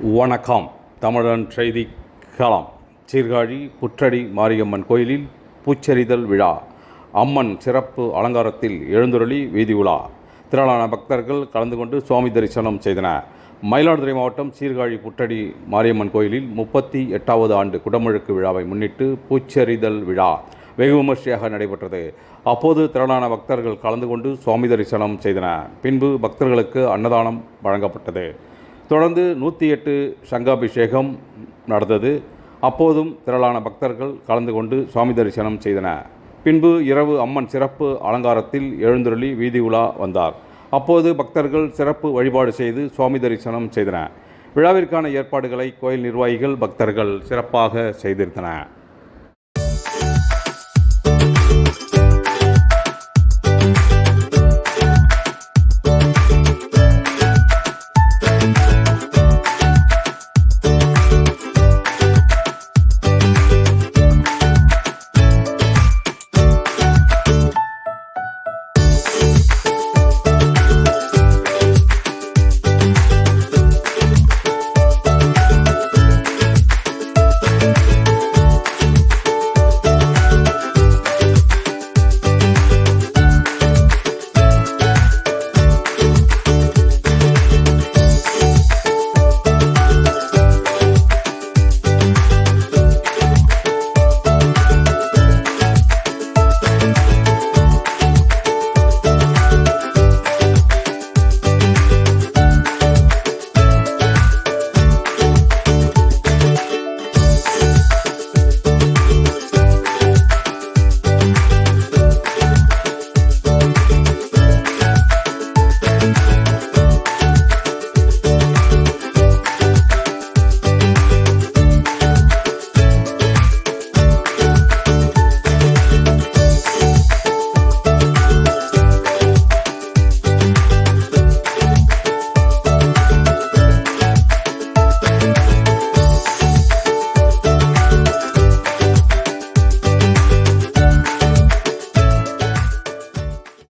வணக்கம். தமிழன் செய்தி களம். சீர்காழி புற்றடி மாரியம்மன் கோயிலில் பூச்செறிதல் விழா. அம்மன் சிறப்பு அலங்காரத்தில் எழுந்துருளி வீதி உலா. திரளான பக்தர்கள் கலந்து கொண்டு சுவாமி தரிசனம் செய்தனர். மயிலாடுதுறை மாவட்டம் சீர்காழி புற்றடி மாரியம்மன் கோயிலில் முப்பத்தி எட்டாவது ஆண்டு குடமுழுக்கு விழாவை முன்னிட்டு பூச்சரிதல் விழா வெகு விமர்சையாக நடைபெற்றது. அப்போது திரளான பக்தர்கள் கலந்து கொண்டு சுவாமி தரிசனம் செய்தனர். பின்பு பக்தர்களுக்கு அன்னதானம் வழங்கப்பட்டது. தொடர்ந்து நூற்றி எட்டு சங்காபிஷேகம் நடந்தது. அப்போதும் திரளான பக்தர்கள் கலந்து கொண்டு சுவாமி தரிசனம் செய்தனர். பின்பு இரவு அம்மன் சிறப்பு அலங்காரத்தில் எழுந்தருளி வீதி உலா வந்தார். அப்போது பக்தர்கள் சிறப்பு வழிபாடு செய்து சுவாமி தரிசனம் செய்தனர். விழாவிற்கான ஏற்பாடுகளை கோயில் நிர்வாகிகள் பக்தர்கள் சிறப்பாக செய்திருந்தனர்.